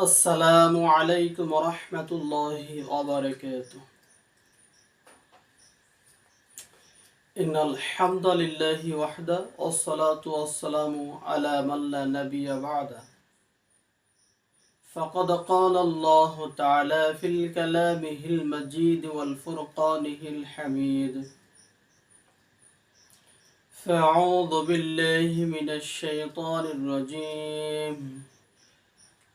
السلام عليكم ورحمة الله وبركاته. إن الحمد لله وحده والصلاة والسلام على من لا نبي بعده. فقد قال الله تعالى في الكلامه المجيد والفرقانه الحميد. فأعوذ بالله من الشيطان الرجيم.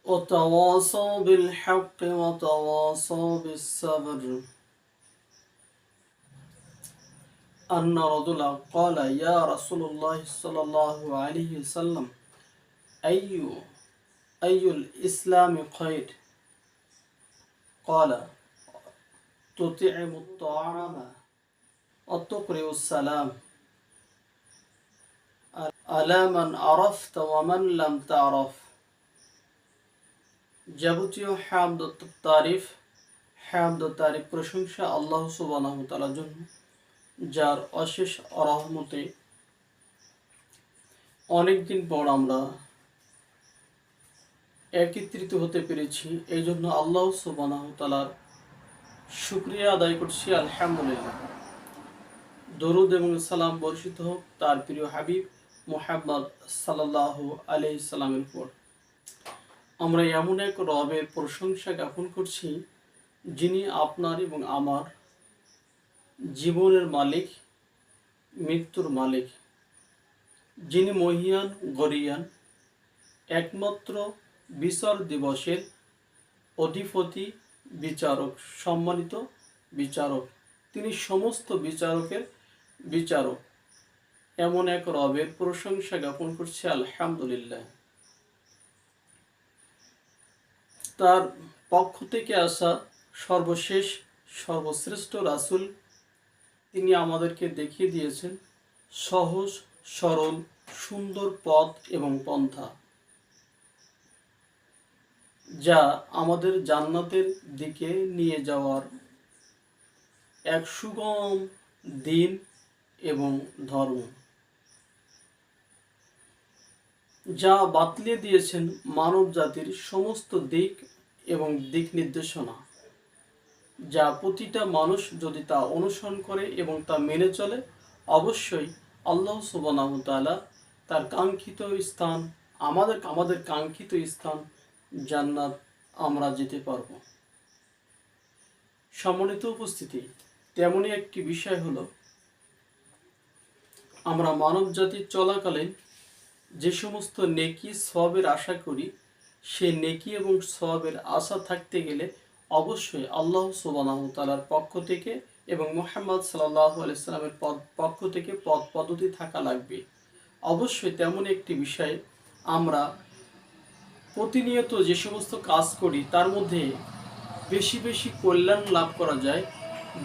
وتواصوا بالحق وتواصوا بالصبر. أن رجلا قال يا رسول الله صلى الله عليه وسلم أي أي الإسلام خير قال تطعم الطعام وتقرئ السلام. على من عرفت ومن لم تعرف؟ যাবতীয় হ্যামদ তারিফ হ্যামদ তারিফ প্রশংসা আল্লাহ সুবাহ তালার জন্য, যার অশেষ রহমতে অনেকদিন পর আমরা একত্রিত হতে পেরেছি। এই জন্য আল্লাহ সুবাহ তালার শুক্রিয়া আদায় করছি, আলহামদুলিল্লাহ। দরুদ এবং সালাম বর্ষিত হোক তার প্রিয় হাবিব মোহাম্মদ সাল্লাহ আলি সাল্লামের উপর। আমরা এমন এক রবের প্রশংসা জ্ঞাপন করছি, যিনি আপনার এবং আমার জীবনের মালিক, মৃত্যুর মালিক। যিনি মহিয়ান, গরিয়ান, একমাত্র বিচার দিবসের অধিপতি, বিচারক, সম্মানিত বিচারক। তিনি সমস্ত বিচারকের বিচারক। এমন এক রবের প্রশংসা জ্ঞাপন করছে, আলহামদুলিল্লাহ। তার পক্ষ থেকে আসা সর্বশেষ, সর্বশ্রেষ্ঠ রাসুল তিনি আমাদেরকে দেখিয়ে দিয়েছেন সহজ, সরল, সুন্দর পথ এবং পন্থা, যা আমাদের জান্নাতের দিকে নিয়ে যাওয়ার এক সুগম দিন এবং ধর্ম। যা বাতলিয়ে দিয়েছেন মানব জাতির সমস্ত দিক এবং দিক নির্দেশনা, যা প্রতিটা মানুষ যদি তা অনুসরণ করে এবং তা মেনে চলে, অবশ্যই আল্লাহ সুবানাহতালা তার কাঙ্ক্ষিত স্থান, আমাদের আমাদের কাঙ্ক্ষিত স্থান জান্নাত আমরা যেতে পারব। সম্মানিত উপস্থিতি, তেমনই একটি বিষয় হলো, আমরা মানব জাতির চলাকালীন যে সমস্ত নেকি সবের আশা করি, সে নেকি এবং সবের আশা থাকতে গেলে অবশ্যই আল্লাহ সুবাহ তালার পক্ষ থেকে এবং মোহাম্মদ সাল্লাহ আলাইসাল্লামের পদ, পক্ষ থেকে পদ পদ্ধতি থাকা লাগবে। অবশ্যই তেমন একটি বিষয় আমরা প্রতিনিয়ত যে সমস্ত কাজ করি, তার মধ্যে বেশি বেশি কল্যাণ লাভ করা যায়,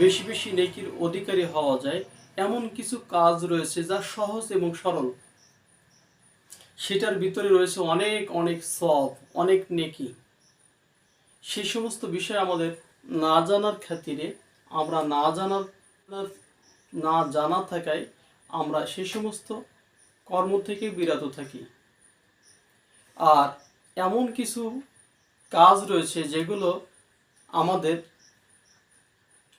বেশি বেশি নেকির অধিকারী হওয়া যায়, এমন কিছু কাজ রয়েছে যা সহজ এবং সরল। সেটার ভিতরে রয়েছে অনেক অনেক সব, অনেক নেকি। সেই সমস্ত বিষয় আমাদের না জানার খাতিরে, আমরা না জানার, না জানা থাকায় আমরা সে সমস্ত কর্ম থেকে বিরত থাকি। আর এমন কিছু কাজ রয়েছে যেগুলো আমাদের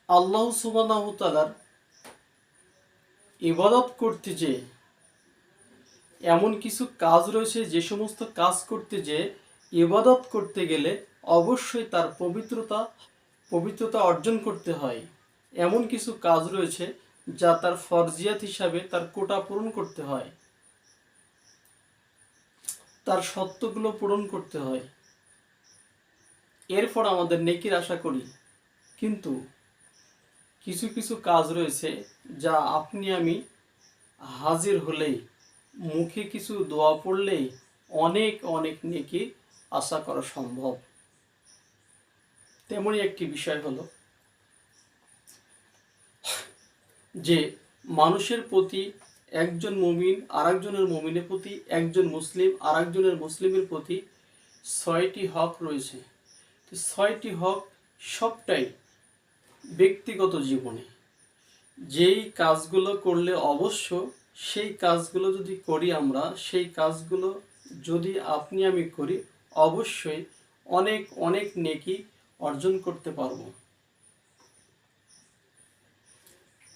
আল্লাহ সুবাহ তালার ইবাদত করতে যে এমন কিছু কাজ রয়েছে যে সমস্ত কাজ করতে যে ইবাদত করতে গেলে অবশ্যই তার পবিত্রতা পবিত্রতা অর্জন করতে হয়। এমন কিছু কাজ রয়েছে যা তার ফরজিয়াত হিসাবে তার কোটা পূরণ করতে হয়। তার সত্যগুলো পূরণ করতে হয়। এরপর আমাদের নেকির আশা করি। কিন্তু কিছু কিছু কাজ রয়েছে যা আপনি আমি হাজির হলেই মুখে কিছু দোয়া পড়লেই অনেক অনেক নেকি আশা করা সম্ভব। তেমনই একটি বিষয় হলো যে মানুষের প্রতি একজন মমিন আর একজনের মমিনের প্রতি একজন মুসলিম আর একজনের মুসলিমের প্রতি ছয়টি হক রয়েছে। তো ছয়টি হক সবটাই ব্যক্তিগত জীবনে। যেই কাজগুলো করলে অবশ্য সেই কাজগুলো যদি করি আমরা, সেই কাজগুলো যদি আপনি আমি করি, অবশ্যই অনেক অনেক নেকি অর্জন করতে পারব।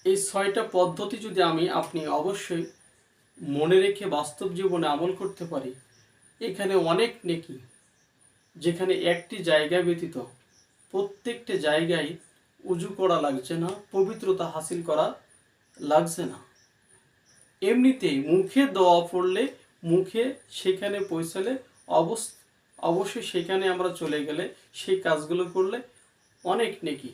এই ছয়টা পদ্ধতি যদি আমি আপনি অবশ্যই মনে রেখে বাস্তব জীবনে আমল করতে পারি, এখানে অনেক নেকি, যেখানে একটি জায়গা ব্যতীত প্রত্যেকটা জায়গায় উজু করা লাগছে না, পবিত্রতা হাসিল করা লাগছে না। এমনিতেই মুখে দোয়া পড়লে, মুখে সেখানে পৌঁছালে অবস, অবশ্যই সেখানে আমরা চলে গেলে সেই কাজগুলো করলে অনেক নেকি।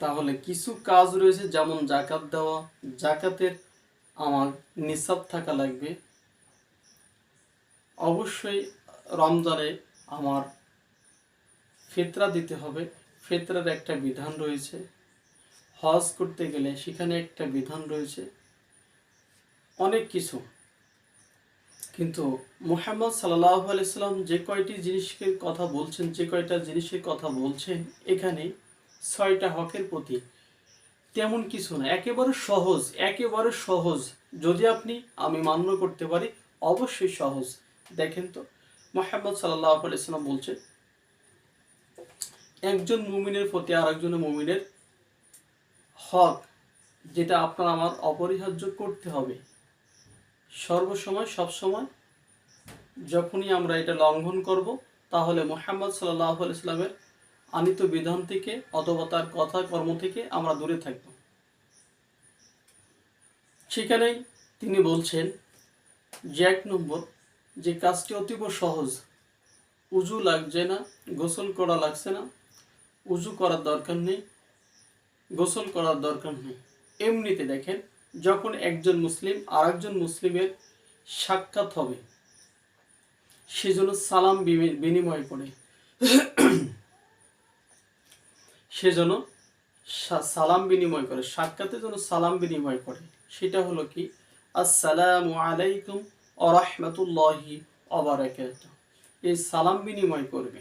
তাহলে কিছু কাজ রয়েছে যেমন জাকাত দেওয়া, জাকাতের আমার নিসাব থাকা লাগবে। অবশ্যই রমজানে আমার ফিতরা দিতে হবে। ফিতরার একটা বিধান রয়েছে। হজ করতে গেলে সেখানে একটা বিধান রয়েছে। অনেক কিছু। কিন্তু মুহাম্মদ সাল্লাহ আলাইসাল্লাম যে কয়টি জিনিসের কথা বলছেন, যে কয়টা জিনিসের কথা বলছেন, এখানে ছয়টা হকের প্রতি তেমন কিছু না। একেবারে সহজ একেবারে সহজ। যদি আপনি, আমি মান্য করতে পারি, অবশ্যই সহজ। দেখেন তো, মোহাম্মদ সাল্লাহ আলাইসাল্লাম বলছে একজন মুমিনের প্রতি আর একজন মুমিনের হক, যেটা আপনার আমার অপরিহার্য করতে হবে। সর্বসময়, সবসময় যখনই আমরা এটা লঙ্ঘন করব, তাহলে মোহাম্মদ সাল্লাহ আলাইস্লামের আনিত বিধান থেকে অথবা তার কথা, কর্ম থেকে আমরা দূরে থাকব। সেখানেই তিনি বলছেন যে এক নম্বর, যে কাজটি অতীব সহজ, উজু লাগছে না, গোসল করা লাগছে না উজু করার দরকার নেই, গোসল করার দরকার নেই। এমনিতে দেখেন, যখন একজন মুসলিম আর একজন মুসলিমের সাক্ষাৎ হবে, সেজন্য সালাম বিনিময় করে সেজন্য সালাম বিনিময় করে, সাক্ষাতের জন্য সালাম বিনিময় করে। সেটা হলো কি? আসসালামু আলাইকুম ও রহমতুল্লাহি এই সালাম বিনিময় করবে।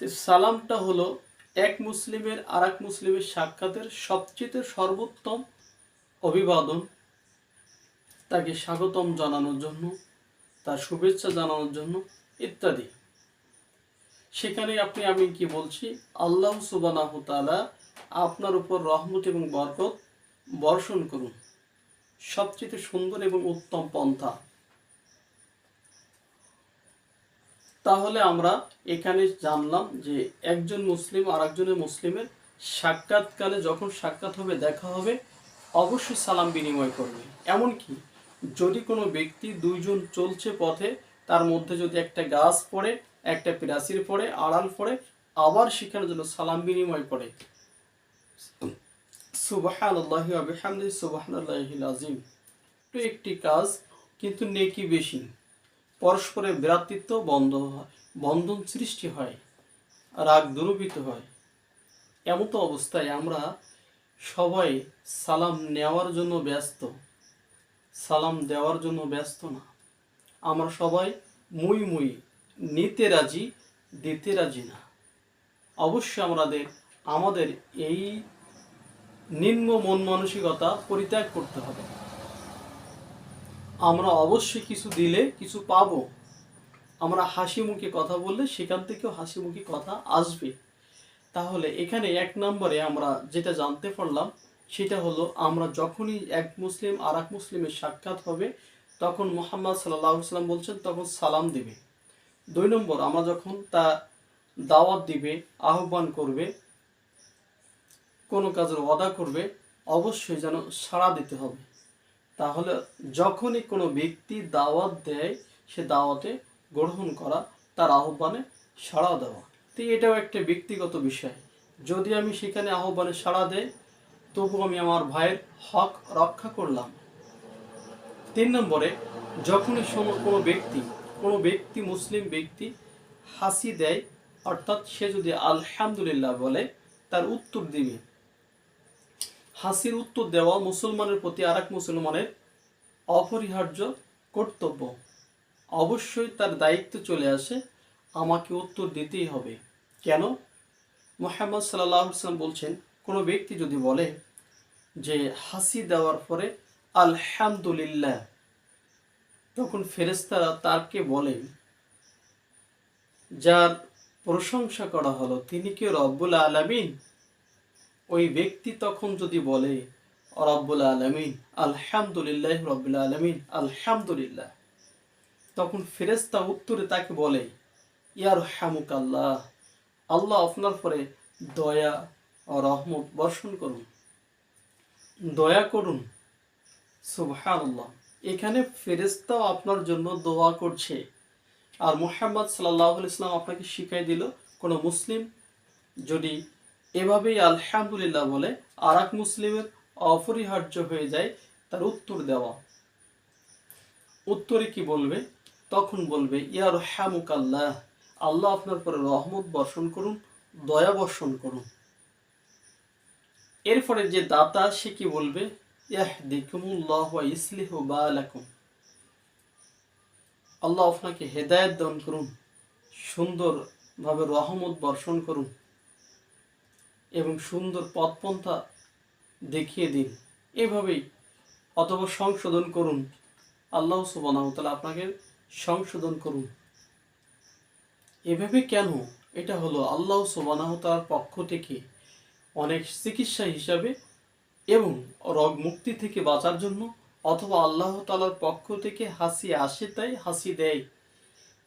তো সালামটা হলো এক মুসলিমের আর এক মুসলিমের সাক্ষাতের সবচেয়ে সর্বোত্তম অভিবাদন। তাকে স্বাগতম জানানোর জন্য, তার শুভেচ্ছা জানানোর জন্য ইত্যাদি। সেখানে আপনি, আমি কি বলছি, আল্লাহ সুবানাহ তাআলা আপনার উপর রহমত এবং বরকত বর্ষণ করুন। সবচেয়ে সুন্দর এবং উত্তম পন্থা। তাহলে আমরা এখানে জানলাম যে একজন মুসলিম আর একজনের মুসলিমের সাক্ষাৎকালে যখন সাক্ষাৎ হবে, দেখা হবে, অবশ্যই সালাম বিনিময় করবে। এমনকি যদি কোনো ব্যক্তি দুইজন চলছে পথে, তার মধ্যে যদি একটা গাছ পড়ে, একটা প্রাচীর পড়ে, আড়াল পড়ে, আবার সেখানে যেন সালাম বিনিময় করে। সুবাহান্লাহি আবিহামদি সুবাহান্লাহিল একটি কাজ কিন্তু নেকি বেশি। পরস্পরের ভ্রাতৃত্ব বন্ধ হয়, বন্ধন সৃষ্টি হয়, রাগ দূরীভূত হয়। এমত অবস্থায় আমরা সবাই সালাম নেওয়ার জন্য ব্যস্ত। সালাম দেওয়ার জন্য ব্যস্ত না। আমরা সবাই মুই মুই, নিতে রাজি, দিতে রাজি না। অবশ্যই আমাদের আমাদের এই নিম্ন মন মানসিকতা পরিত্যাগ করতে হবে। আমরা অবশ্যই কিছু দিলে কিছু পাব। আমরা হাসি মুখে কথা বললে সেখান থেকেও হাসি মুখে কথা আসবে। তাহলে এখানে এক নম্বরে আমরা যেটা জানতে পারলাম, সেটা হলো আমরা যখনই এক মুসলিম আর এক মুসলিমের সাক্ষাৎ হবে, তখন মোহাম্মদ সাল্লাহ সাল্লাম বলছেন, তখন সালাম দিবে। দুই নম্বর, আমরা যখন তা দাওয়াত দিবে, আহ্বান করবে, কোনো কাজের ওয়াদা করবে, অবশ্যই যেন সাড়া দিতে হবে। তাহলে যখনই কোনো ব্যক্তি দাওয়াত দেয়, সে দাওয়াতে গ্রহণ করা তার আহ্বানে সাড়া দেওয়া। তো এটাও একটা ব্যক্তিগত বিষয়। যদি আমি সেখানে আহ্বানে সাড়া দেই, তবু আমি আমার ভাইয়ের হক রক্ষা করলাম। তিন নম্বরে, যখনই কোনো ব্যক্তি কোনো ব্যক্তি, মুসলিম ব্যক্তি হাসি দেয়, অর্থাৎ সে যদি আলহামদুলিল্লাহ বলে, তার উত্তর দিবে। হাসির উত্তর দেওয়া মুসলমানের প্রতি আর মুসলমানের অপরিহার্য কর্তব্য। অবশ্যই তার দায়িত্ব চলে আসে, আমাকে উত্তর দিতেই হবে। কেন? মোহাম্মদ সাল্লাহ সাল্লাম বলছেন, কোনো ব্যক্তি যদি বলে যে হাসি দেওয়ার পরে আলহামদুলিল্লাহ, তখন ফেরেস্তারা তারকে বলেন যার প্রশংসা করা হলো, তিনি কি রব্বুল আলামিন? ওই ব্যক্তি তখন যদি বলে রব্বুল আলমিন, আলহামদুলিল্লাহ রব্বুল আলমিন, আলহামদুলিল্লাহ। তখন ফেরেস্তা উত্তরে তাকে বলে ইয়ার হামুক আল্লাহ আল্লাহ আপনার পরে দয়া ও রহমত বর্ষণ করুন। দয়া করুন। সুবহানাল্লাহ। এখানে ফেরেস্তাও আপনার জন্য দোয়া করছে। আর মুহাম্মদ সাল্লাহ ইসলাম আপনাকে শিখাই দিল, কোনো মুসলিম যদি এভাবেই আলহামদুলিল্লাহ বলে আর মুসলিমের অপরিহার্য হয়ে যায় তার উত্তর দেওয়া। উত্তরে কি বলবে? তখন বলবে ইয়ার হ্যামুক আল্লাহ আল্লাহ আপনার পরে রহমত বর্ষণ করুন, দয়া বর্ষণ করুন। এরপরে যে দাতা, সে কি বলবে? ইয়াহ দিকুমুল্লাহ ইসলিহ বালাকুম। আল্লাহ আপনাকে হেদায়েত দান করুন, সুন্দরভাবে রহমত বর্ষণ করুন। এবং সুন্দর পথপন্থা দেখিয়ে দিন। এভাবেই অথবা সংশোধন করুন। আল্লাহ সুবানাহতালা আপনাকে সংশোধন করুন। এভাবে কেন? এটা হলো আল্লাহ সুবানাহতালার পক্ষ থেকে অনেক চিকিৎসা হিসাবে এবং রোগ মুক্তি থেকে বাঁচার জন্য অথবা আল্লাহ তালার পক্ষ থেকে হাসি আসে তাই হাসি দেয়।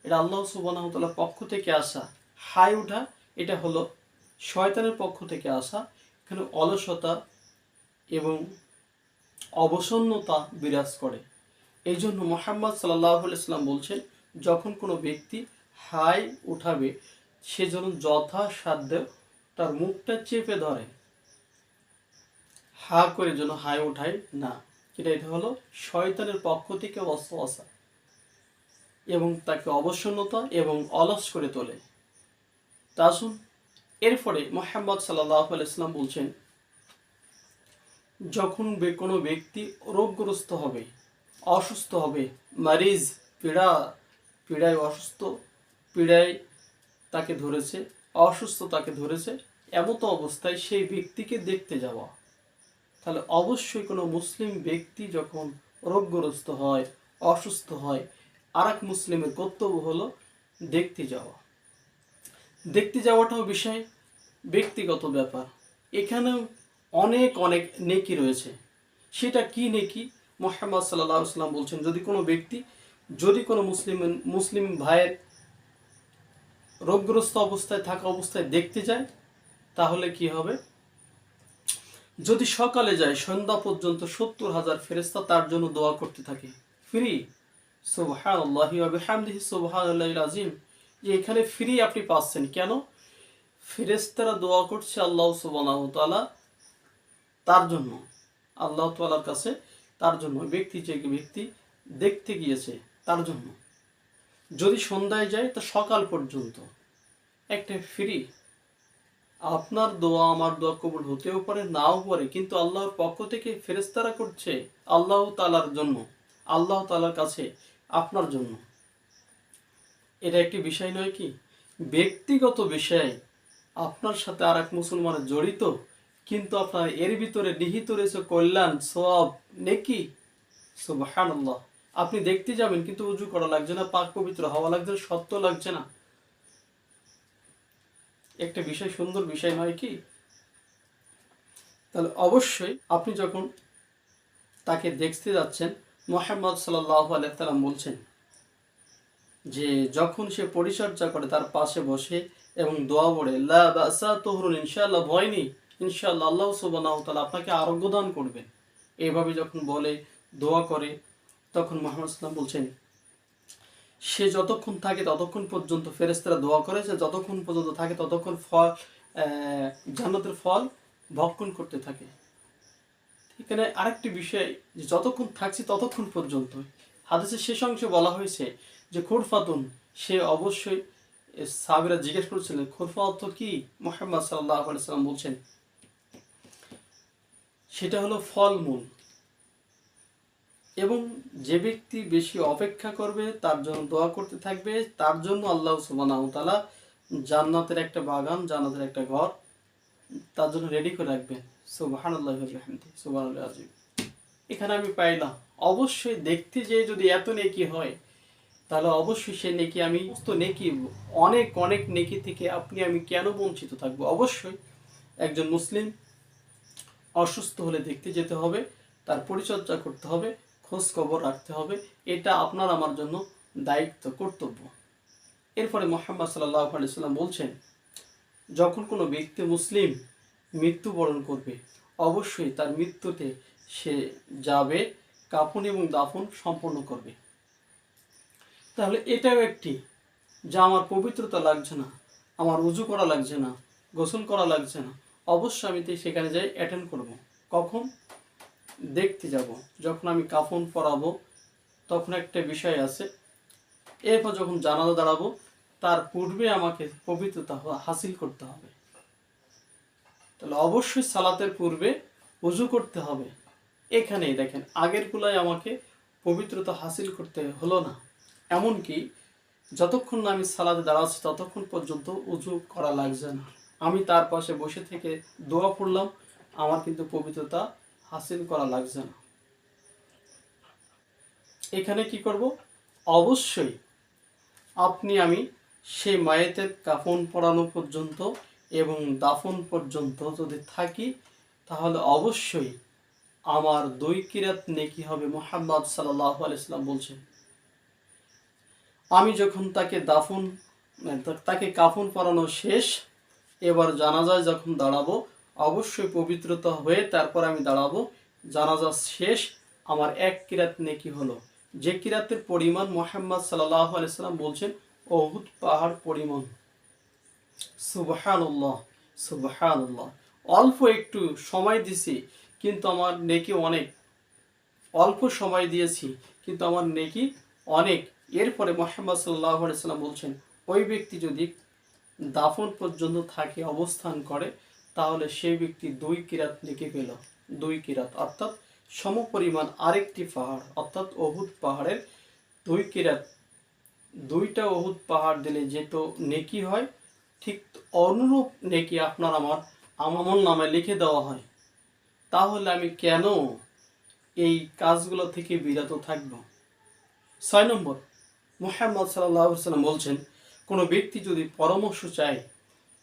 এটা আল্লাহ সুবানাহতালার পক্ষ থেকে আসা। হাই ওঠা এটা হলো শয়তানের পক্ষ থেকে আসা, এখানে অলসতা এবং অবসন্নতা বিরাজ করে। এই জন্য মোহাম্মদ সাল্লাহ ইসলাম বলছেন, যখন কোনো ব্যক্তি হাই উঠাবে, সে যেন যথাসাধ্য তার মুখটা চেপে ধরে। হা করে যেন হাই উঠায় না। এটা এটা হলো শয়তানের পক্ষ থেকে অস্ত্র এবং তাকে অবসন্নতা এবং অলস করে তোলে। তা আসুন এরপরে মোহাম্মদ সাল্লাহ ইসলাম বলছেন, যখন কোনো ব্যক্তি রোগগ্রস্ত হবে, অসুস্থ হবে, মারিজ, পীড়া, পীড়ায় অসুস্থ, পীড়ায় তাকে ধরেছে, অসুস্থ তাকে ধরেছে, এমতো অবস্থায় সেই ব্যক্তিকে দেখতে যাওয়া, তাহলে অবশ্যই কোনো মুসলিম ব্যক্তি যখন রোগগ্রস্ত হয়, অসুস্থ হয় আর মুসলিমের কর্তব্য হলো দেখতে যাওয়া। দেখতে যাওয়াটাও বিষয়, ব্যক্তিগত ব্যাপার। এখানেও অনেক অনেক নেকি রয়েছে। সেটা কি নেকি? মোহাম্মদ সাল্লাহ সাল্লাম বলছেন, যদি কোনো ব্যক্তি, যদি কোনো মুসলিম মুসলিম ভাইয়ের রোগগ্রস্ত অবস্থায় থাকা অবস্থায় দেখতে যায়, তাহলে কি হবে? যদি সকালে যায়, সন্ধ্যা পর্যন্ত সত্তর হাজার ফেরেস্তা তার জন্য দোয়া করতে থাকে। ফ্রি। আজিম যে এখানে ফ্রি আপনি পাচ্ছেন। কেন? ফেরেস্তারা দোয়া করছে আল্লাহ সুবাহ তালা তার জন্য। আল্লাহ তালার কাছে তার জন্য। ব্যক্তি যে ব্যক্তি দেখতে গিয়েছে তার জন্য। যদি সন্ধ্যায় যায়, তা সকাল পর্যন্ত। একটা ফ্রি আপনার দোয়া, আমার দোয়া কবুল হতেও পারে, নাও পারে, কিন্তু আল্লাহর পক্ষ থেকে ফেরেস্তারা করছে আল্লাহ তালার জন্য। আল্লাহ তালার কাছে আপনার জন্য। এটা একটি বিষয় নয় কি? ব্যক্তিগত বিষয়। আপনার সাথে আর এক মুসলমানের জড়িত, কিন্তু আপনার এর ভিতরে নিহিত রয়েছে কল্যাণ সব নেকি? সুবাহান আপনি দেখতে যাবেন, কিন্তু উজু করা লাগছে না, পাক পবিত্র হওয়া লাগছে না, সত্য লাগছে না। একটা বিষয়, সুন্দর বিষয় নয় কি? তাহলে অবশ্যই আপনি যখন তাকে দেখতে যাচ্ছেন, মোহাম্মদ সাল্লাহ আলাইসাল্লাম বলছেন যে যখন সে পরিচর্যা করে তার পাশে বসে এবং দোয়া পড়ে তহরুন, ইনশাআল্লাহ ভয় নেই। ইনশাআল্লাহ আল্লাহ সুবাহ আপনাকে আরোগ্য দান করবেন। এইভাবে যখন বলে, দোয়া করে, তখন মোহাম্মদ সাল্লাম বলছেন, সে যতক্ষণ থাকে ততক্ষণ পর্যন্ত ফেরেস্তারা দোয়া করে যে যতক্ষণ পর্যন্ত থাকে ততক্ষণ ফল জান্নাতের ফল ভক্ষণ করতে থাকে। এখানে আরেকটি বিষয় যে যতক্ষণ থাকছি ততক্ষণ পর্যন্ত। হাদিসের শেষ অংশে বলা হয়েছে যে খুরফাতুন, সে অবশ্যই সাবিরা জিজ্ঞেস করেছিলেন খুরফা অর্থ কি? মোহাম্মদ সাল্লাহ সাল্লাম বলছেন, সেটা হলো ফলমূল। এবং যে ব্যক্তি বেশি অপেক্ষা করবে, তার জন্য দোয়া করতে থাকবে, তার জন্য আল্লাহ সুবানাহতালা জান্নাতের একটা বাগান, জান্নাতের একটা ঘর, তার জন্য রেডি করে রাখবেন। সুবাহান আল্লাহ সুবাহ এখানে আমি পাইলাম অবশ্যই দেখতে যে যদি এত নেকি হয় তাহলে অবশ্যই সে নেকি আমি তো নেকি, অনেক অনেক নেকি থেকে আপনি আমি কেন বঞ্চিত থাকব? অবশ্যই একজন মুসলিম অসুস্থ হলে দেখতে যেতে হবে, তার পরিচর্যা করতে হবে, খোঁজ খবর রাখতে হবে, এটা আপনার আমার জন্য দায়িত্ব, কর্তব্য। এরপরে মোহাম্মদ সাল্লাহ সাল্লাম বলছেন, যখন কোনো ব্যক্তি মুসলিম মৃত্যুবরণ করবে, অবশ্যই তার মৃত্যুতে সে যাবে, কাফন এবং দাফন সম্পন্ন করবে। তাহলে এটাও একটি, যা আমার পবিত্রতা লাগছে না, আমার উজু করা লাগছে না, গোসল করা লাগছে না। অবশ্যই আমি সেখানে যাই অ্যাটেন্ড করব। কখন? দেখতে যাব। যখন আমি কাফন পরাবো, তখন একটা বিষয় আছে। এরপর যখন জানাজা দাঁড়াবো, তার পূর্বে আমাকে পবিত্রতা হাসিল করতে হবে। তাহলে অবশ্যই সালাতের পূর্বে উজু করতে হবে। এখানেই দেখেন, আগের গুলাই আমাকে পবিত্রতা হাসিল করতে হলো না। এমনকি যতক্ষণ না আমি সালাদে দাঁড়াচ্ছি, ততক্ষণ পর্যন্ত উজু করা লাগছে না। আমি তার পাশে বসে থেকে দোয়া পড়লাম, আমার কিন্তু পবিত্রতা হাসিল করা লাগছে না। এখানে কি করব? অবশ্যই আপনি আমি সেই মায়েতের কাফন পরানো পর্যন্ত এবং দাফন পর্যন্ত যদি থাকি, তাহলে অবশ্যই আমার দুই কিরাত নেকি হবে মোহাম্মদ সাল্লাহ আলাইসাল্লাম বলছেন। আমি যখন তাকে দাফন মানে তাকে কাফন পরানো শেষ, এবার জানাজায় যখন দাঁড়াবো, অবশ্যই পবিত্রতা হয়ে তারপর আমি দাঁড়াবো, জানাজা শেষ, আমার এক কিরাত নেকি হলো। যে কিরাতের পরিমাণ মোহাম্মদ সাল্লাহ আলাইসাল্লাম বলছেন অহুদ পাহাড় পরিমাণ। সুবহানুল্লাহ সুবহানুল্লাহ। অল্প একটু সময় দিছি, কিন্তু আমার নেকি অনেক। অল্প সময় দিয়েছি, কিন্তু আমার নেকি অনেক। এরপরে মোহাম্মদ সাল্লাহ সাল্লাম বলছেন, ওই ব্যক্তি যদি দাফন পর্যন্ত থাকে, অবস্থান করে, তাহলে সেই ব্যক্তি দুই কিরাত নেকি পেল দুই কিরাত, অর্থাৎ সমপরিমাণ আরেকটি পাহাড়, অর্থাৎ অহুদ পাহাড়ের দুই কিরাত। দুইটা অহুদ পাহাড় দিলে যেহেতু নেকি হয়, ঠিক অনুরূপ নেকি আপনার আমার আমার নামে লিখে দেওয়া হয়। তাহলে আমি কেন এই কাজগুলো থেকে বিরত থাকব? ছয় নম্বর মোহাম্মদ সাল্লাহ সাল্লাম বলছেন, কোনো ব্যক্তি যদি পরামর্শ চায়,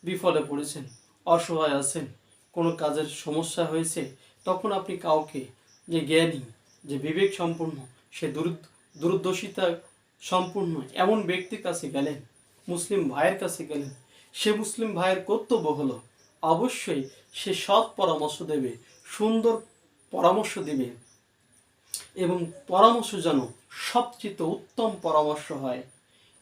বিফলে পড়েছেন, অসহায় আছেন, কোনো কাজের সমস্যা হয়েছে, তখন আপনি কাউকে যে জ্ঞানী, যে বিবেক সম্পূর্ণ সে দূর- দূরদর্শিতা সম্পূর্ণ এমন ব্যক্তির কাছে গেলেন, মুসলিম ভাইয়ের কাছে গেলেন, সে মুসলিম ভাইয়ের কর্তব্য হলো অবশ্যই সে সৎ পরামর্শ দেবে, সুন্দর পরামর্শ দেবে এবং পরামর্শ যেন সবচেয়ে উত্তম পরামর্শ হয়।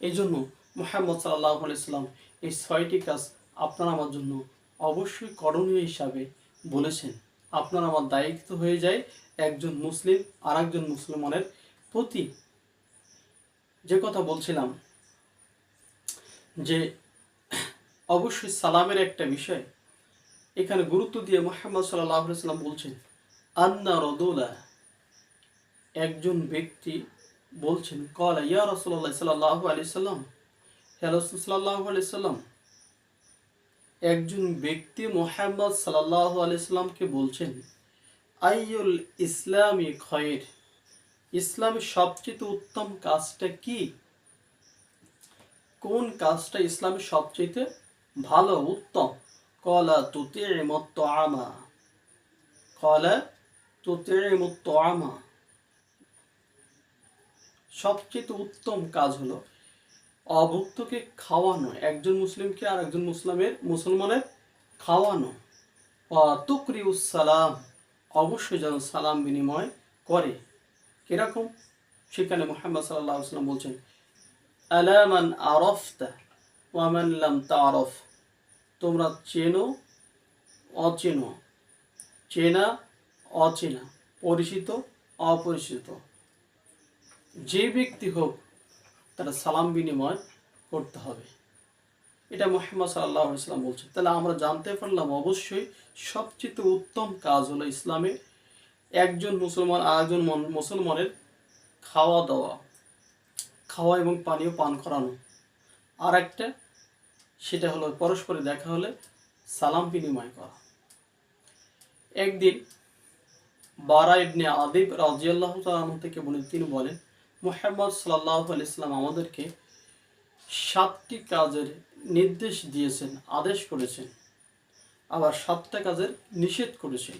এই জন্য মোহাম্মদ সাল্লাহ আলাইসাল্লাম এই ছয়টি কাজ আপনার আমার জন্য অবশ্যই করণীয় হিসাবে বলেছেন। আপনার আমার দায়িত্ব হয়ে যায় একজন মুসলিম আর একজন মুসলমানের প্রতি। যে কথা বলছিলাম যে অবশ্যই সালামের একটা বিষয়। এখানে গুরুত্ব দিয়ে মোহাম্মদ সাল্লাহ সাল্লাম বলছেন, আন্না রদুলা একজন ব্যক্তি বলছেন, কলা, ইয়া রসুল্লাহ সাল্লাহ আলি সাল্লাম। হ্যালো সাল্লাহ আলি সাল্লাম, একজন ব্যক্তি মোহাম্মদ সাল্লাহ আলি সাল্লামকে বলছেন আইউল ইসলামী খয়ের ইসলামের সবচেয়ে উত্তম কাজটা কি? কোন কাজটা ইসলামের সবচেয়ে ভালো, উত্তম? কলা তুতে মত আমা কলা তুতে মত আমা সবচেয়ে উত্তম কাজ হলো অভুক্তকে খাওয়ানো, একজন মুসলিমকে আর একজন মুসলিমের, মুসলমানের খাওয়ানো। তুকরি সালাম, অবশ্যই যেন সালাম বিনিময় করে। কীরকম? সেখানে মোহাম্মদ সাল্লাহ সাল্লাম বলছেন আলামান আরফতা ওয়ামান লাম তারফ তোমরা চেনো, অচেনো। চেনা, অচেনা। পরিচিত, অপরিচিত। যে ব্যক্তি হোক, তারা সালাম বিনিময় করতে হবে। এটা মোহাম্মদ সাল্লাহ ইসলাম বলছে তাহলে আমরা জানতে পারলাম অবশ্যই সবচেয়ে উত্তম কাজ হলো ইসলামে একজন মুসলমান আর একজন মুসলমানের খাওয়া দাওয়া খাওয়া এবং পানীয় পান করানো। আর একটা সেটা হলো পরস্পরে দেখা হলে সালাম বিনিময় করা। একদিন বারা ইবনে আদিব রাজিয়াল্লাহ তালন থেকে বলে তিনি বলেন মুহাম্মদ সাল্লাহ আলাইসলাম আমাদেরকে সাতটি কাজের নির্দেশ দিয়েছেন, আদেশ করেছেন, আবার সাতটা কাজের নিষেধ করেছেন।